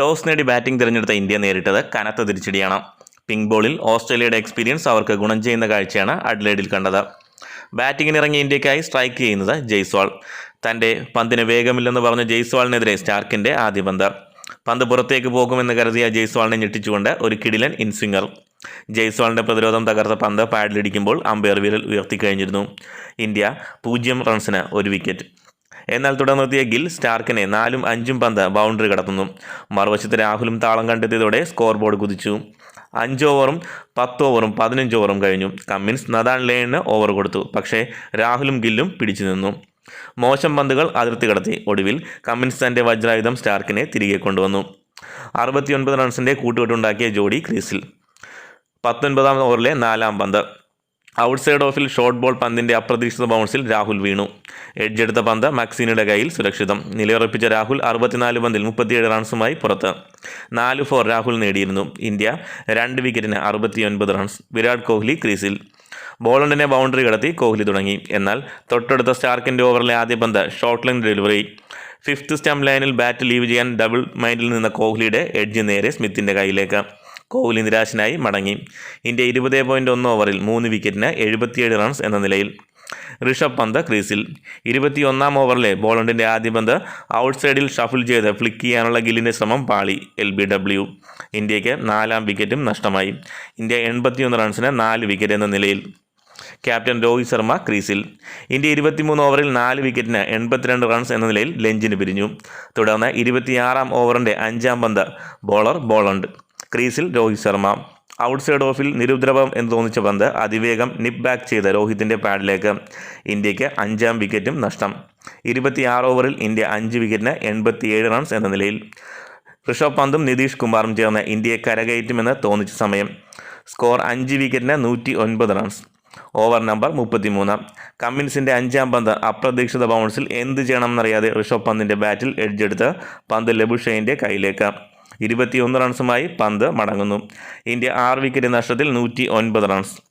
Toss നേടി batting തിരഞ്ഞെടുത്ത India നേരിട്ടത് കനത്ത തിരിച്ചടിയാണ്. പിങ്ക് ബോളിൽ ഓസ്ട്രേലിയയുടെ എക്സ്പീരിയൻസ് അവർക്ക് ഗുണം ചെയ്യുന്ന കാഴ്ചയാണ് അഡ്ലേഡിൽ കണ്ടത്. ബാറ്റിങ്ങിനിറങ്ങിയ ഇന്ത്യക്കായി സ്ട്രൈക്ക് ചെയ്യുന്നത് ജയ്സ്വാൾ. തന്റെ പന്തിന് വേഗമില്ലെന്ന് പറഞ്ഞ ജയ്സ്വാളിനെതിരെ സ്റ്റാർക്കിന്റെ ആദ്യ പന്ത്. പന്ത് പുറത്തേക്ക് പോകുമെന്ന് കരുതിയ ജയ്സ്വാളിനെ ഞെട്ടിച്ചുകൊണ്ട് ഒരു കിടിലൻ ഇൻസ്വിംഗർ. ജയ്സ്വാളിന്റെ പ്രതിരോധം തകർത്ത പന്ത് പാഡിലിടിക്കുമ്പോൾ അമ്പയർ വിരൽ ഉയർത്തിക്കഴിഞ്ഞിരുന്നു. ഇന്ത്യ പൂജ്യം റൺസിന് ഒരു വിക്കറ്റ്. എന്നാൽ തുടർന്നെത്തിയ ഗിൽ സ്റ്റാർക്കിനെ നാലും അഞ്ചും പന്ത് ബൗണ്ടറി കടത്തുന്നു. മറുവശത്ത് രാഹുലും താളം കണ്ടെത്തിയതോടെ സ്കോർ ബോർഡ് കുതിച്ചു. അഞ്ച് ഓവറും പത്ത് ഓവറും പതിനഞ്ച് ഓവറും കഴിഞ്ഞു. കമ്മിൻസ് നദാൻ ലേണിന് ഓവർ കൊടുത്തു. പക്ഷേ രാഹുലും ഗില്ലും പിടിച്ചു നിന്നു. മോശം പന്തുകൾ അതിർത്തി കടത്തി. ഒടുവിൽ കമ്മിൻസ് തന്റെ വജ്രായുധം സ്റ്റാർക്കിനെ തിരികെ കൊണ്ടുവന്നു. അറുപത്തിയൊൻപത് റൺസിന്റെ കൂട്ടുകെട്ടുണ്ടാക്കിയ ജോഡി ക്രീസിൽ. പത്തൊൻപതാം ഓവറിലെ നാലാം പന്ത്. ഔട്ട് സൈഡ് ഓഫിൽ ഷോർട്ട് ബോൾ പന്തിന്റെ അപ്രതീക്ഷിത ബൗൺസിൽ രാഹുൽ വീണു. എഡ്ജെടുത്ത പന്ത് മക്സിനിയുടെ കയ്യിൽ സുരക്ഷിതം. നിലയുറപ്പിച്ച രാഹുൽ അറുപത്തിനാല് പന്തിൽ മുപ്പത്തിയേഴ് റൺസുമായി പുറത്ത്. നാല് ഫോർ രാഹുൽ നേടിയിരുന്നു. ഇന്ത്യ രണ്ട് വിക്കറ്റിന് അറുപത്തിയൊൻപത് റൺസ്. വിരാട് കോഹ്ലി ക്രീസിൽ. ബോളണ്ടിനെ ബൗണ്ടറി കടത്തി കോഹ്ലി തുടങ്ങി. എന്നാൽ തൊട്ടടുത്ത സ്റ്റാർക്കിന്റെ ഓവറിലെ ആദ്യ പന്ത് short line delivery. Fifth stump ലൈനിൽ ബാറ്റ് ലീവ് ചെയ്യാൻ ഡബിൾ മൈൻഡിൽ നിന്ന കോഹ്ലിയുടെ എഡ്ജ് നേരെ സ്മിത്തിന്റെ കയ്യിലേക്ക്. കോഹ്ലി നിരാശനായി മടങ്ങി. ഇന്ത്യ ഇരുപത് പോയിന്റ് ഒന്ന് ഓവറിൽ മൂന്ന് വിക്കറ്റിന് എഴുപത്തിയേഴ് റൺസ് എന്ന നിലയിൽ. ഋഷഭ് പന്ത് ക്രീസിൽ. ഇരുപത്തിയൊന്നാം ഓവറിലെ ബോളണ്ടിന്റെ ആദ്യ പന്ത് ഔട്ട് സൈഡിൽ ഷഫിൾ ചെയ്ത് ഫ്ലിക്ക് ചെയ്യാനുള്ള ഗില്ലിന്റെ ശ്രമം പാളി. L B W. ഇന്ത്യയ്ക്ക് നാലാം വിക്കറ്റും നഷ്ടമായി. ഇന്ത്യ എൺപത്തിയൊന്ന് റൺസിന് നാല് വിക്കറ്റ് എന്ന നിലയിൽ. ക്യാപ്റ്റൻ രോഹിത് ശർമ്മ ക്രീസിൽ. ഇന്ത്യ ഇരുപത്തിമൂന്ന് ഓവറിൽ നാല് വിക്കറ്റിന് എൺപത്തിരണ്ട് റൺസ് എന്ന നിലയിൽ ലഞ്ചിന് പിരിഞ്ഞു. തുടർന്ന് ഇരുപത്തിയാറാം ഓവറിന്റെ അഞ്ചാം പന്ത് ബോളർ ബോളണ്ട്. ക്രീസിൽ രോഹിത് ശർമ്മ. ഔട്ട് സൈഡ് ഓഫിൽ നിരുദ്രവം എന്ന് തോന്നിച്ച പന്ത് അതിവേഗം നിപ് ബാക്ക് ചെയ്ത രോഹിത്തിന്റെ പാഡിലേക്ക്. ഇന്ത്യയ്ക്ക് അഞ്ചാം വിക്കറ്റും നഷ്ടം. ഇരുപത്തിയാറ് ഓവറിൽ ഇന്ത്യ അഞ്ച് വിക്കറ്റിന് എൺപത്തിയേഴ് റൺസ് എന്ന നിലയിൽ. ഋഷഭ് പന്തും നിതീഷ് കുമാറും ചേർന്ന് ഇന്ത്യയെ കരകയറ്റുമെന്ന് തോന്നിച്ച സമയം. സ്കോർ അഞ്ച് വിക്കറ്റിന് നൂറ്റി ഒൻപത് റൺസ്. ഓവർ നമ്പർ മുപ്പത്തിമൂന്ന്. കമ്മിൻസിന്റെ അഞ്ചാം പന്ത് അപ്രതീക്ഷിത ബൗൺസിൽ എന്ത് ചെയ്യണമെന്നറിയാതെ ഋഷഭ് പന്തിന്റെ ബാറ്റിൽ എഡ്ജെടുത്ത് പന്ത് ലബുഷൈന്റെ കയ്യിലേക്ക്. ഇരുപത്തിയൊന്ന് റൺസുമായി പന്ത് മടങ്ങുന്നു. ഇന്ത്യ ആറ് വിക്കറ്റ് നഷ്ടത്തിൽ നൂറ്റി ഒൻപത് റൺസ്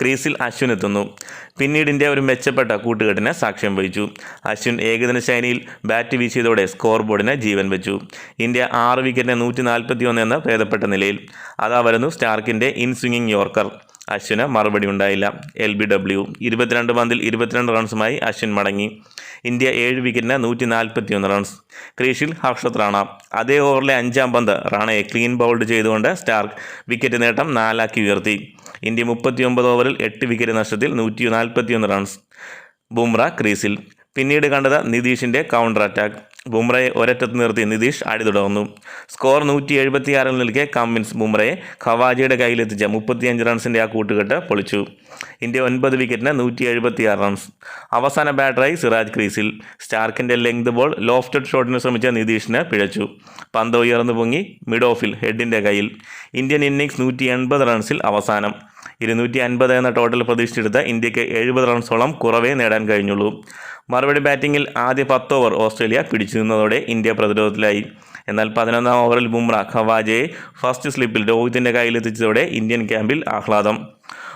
ക്രീസിൽ അശ്വിൻ എത്തുന്നു. പിന്നീട് ഇന്ത്യ ഒരു മെച്ചപ്പെട്ട കൂട്ടുകെട്ടിനെ സാക്ഷ്യം വഹിച്ചു. അശ്വിൻ ഏകദിന ശൈലിയിൽ ബാറ്റ് വീശിയതോടെ സ്കോർ ബോർഡിന് ജീവൻ വെച്ചു. ഇന്ത്യ ആറ് വിക്കറ്റിന് നൂറ്റി നാൽപ്പത്തി ഒന്ന് എന്ന ഭേദപ്പെട്ട നിലയിൽ. അതാ വരുന്നു സ്റ്റാർക്കിന്റെ ഇൻ സ്വിങ്ങിങ് യോർക്കർ അശ്വിന് മറുപടി ഉണ്ടായില്ല. എൽ ബി ഡബ്ല്യു ഇരുപത്തിരണ്ട് പന്തിൽ ഇരുപത്തിരണ്ട് റൺസുമായി അശ്വിൻ മടങ്ങി. ഇന്ത്യ ഏഴ് വിക്കറ്റിന് നൂറ്റി നാൽപ്പത്തിയൊന്ന് റൺസ് ക്രീഷിൽ ഹർഷത് റാണ. അതേ ഓവറിലെ അഞ്ചാം പന്ത് റാണയെ ക്ലീൻ ബൗൾഡ് ചെയ്തുകൊണ്ട് സ്റ്റാർക്ക് വിക്കറ്റ് നേട്ടം നാലാക്കി ഉയർത്തി. ഇന്ത്യ മുപ്പത്തിയൊമ്പത് ഓവറിൽ എട്ട് വിക്കറ്റ് നഷ്ടത്തിൽ നൂറ്റി നാൽപ്പത്തിയൊന്ന് റൺസ് ബുംറ ക്രീസിൽ. പിന്നീട് കണ്ടത് നിതീഷിന്റെ കൗണ്ടർ അറ്റാക്ക് ബുംറയെ ഒരറ്റത്ത് നിർത്തി നിതീഷ് അടി തുടർന്നു സ്കോർ നൂറ്റി എഴുപത്തിയാറിൽ നിൽക്കെ കമ്മിൻസ് ബുംറയെ ഖവാജിയുടെ കയ്യിലെത്തിച്ച മുപ്പത്തിയഞ്ച് റൺസിന്റെ ആ കൂട്ടുകെട്ട് പൊളിച്ചു. ഇന്ത്യ ഒൻപത് വിക്കറ്റിന് നൂറ്റി എഴുപത്തിയാറ് റൺസ് അവസാന ബാറ്ററായി സിറാജ് ക്രീസിൽ. സ്റ്റാർക്കിന്റെ ലെങ്ത് ബോൾ ലോഫ്റ്റഡ് ഷോട്ടിന് ശ്രമിച്ച നിതീഷിന് പിഴച്ചു. പന്ത് ഉയർന്നു പൊങ്ങി മിഡ് ഓഫിൽ ഹെഡിന്റെ കയ്യിൽ. ഇന്ത്യൻ ഇന്നിങ്സ് നൂറ്റി എൺപത് റൺസിൽ അവസാനം. ഇരുന്നൂറ്റി അൻപത് എന്ന ടോട്ടൽ പ്രതീക്ഷിച്ചെടുത്ത് ഇന്ത്യയ്ക്ക് എഴുപത് റൺസോളം കുറവേ നേടാൻ കഴിഞ്ഞുള്ളൂ. മറുപടി ബാറ്റിംഗിൽ ആദ്യ പത്ത് ഓവർ ഓസ്ട്രേലിയ പിടിച്ചു നിന്നതോടെ ഇന്ത്യ പ്രതിരോധത്തിലായി. എന്നാൽ പതിനൊന്നാം ഓവറിൽ ബുംറ ഖവാജയെ ഫസ്റ്റ് സ്ലിപ്പിൽ രോഹിത്തിന്റെ കയ്യിലെത്തിച്ചതോടെ ഇന്ത്യൻ ക്യാമ്പിൽ ആഹ്ലാദം.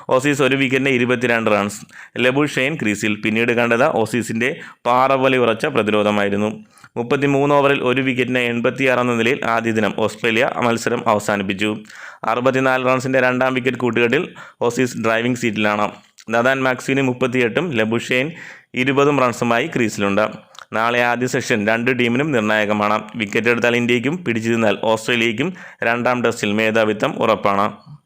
ഓസീസ് ഒരു വിക്കറ്റിന് ഇരുപത്തിരണ്ട് റൺസ് ലബു ഷെയ്ൻ ക്രീസിൽ പിന്നീട് കണ്ടത് ഓസീസിന്റെ പാറവലി ഉറച്ച പ്രതിരോധമായിരുന്നു. മുപ്പത്തിമൂന്ന് ഓവറിൽ ഒരു വിക്കറ്റിന് എൺപത്തിയാറ് എന്ന നിലയിൽ ആദ്യ ദിനം ഓസ്ട്രേലിയ മത്സരം അവസാനിപ്പിച്ചു. അറുപത്തിനാല് റൺസിന്റെ രണ്ടാം വിക്കറ്റ് കൂട്ടുകെട്ടിൽ ഓസീസ് ഡ്രൈവിംഗ് സീറ്റിലാണ് നദാൻ മാക്സിന് മുപ്പത്തിയെട്ടും ലബുഷേൻ ഇരുപതും റൺസുമായി ക്രീസിലുണ്ട്. നാളെ ആദ്യ സെഷൻ രണ്ട് ടീമിനും നിർണായകമാണ്. വിക്കറ്റ് എടുത്താൽ ഇന്ത്യക്കും പിടിച്ചു നിന്നാൽ ഓസ്ട്രേലിയയ്ക്കും രണ്ടാം ടെസ്റ്റിൽ മേധാവിത്വം ഉറപ്പാണ്.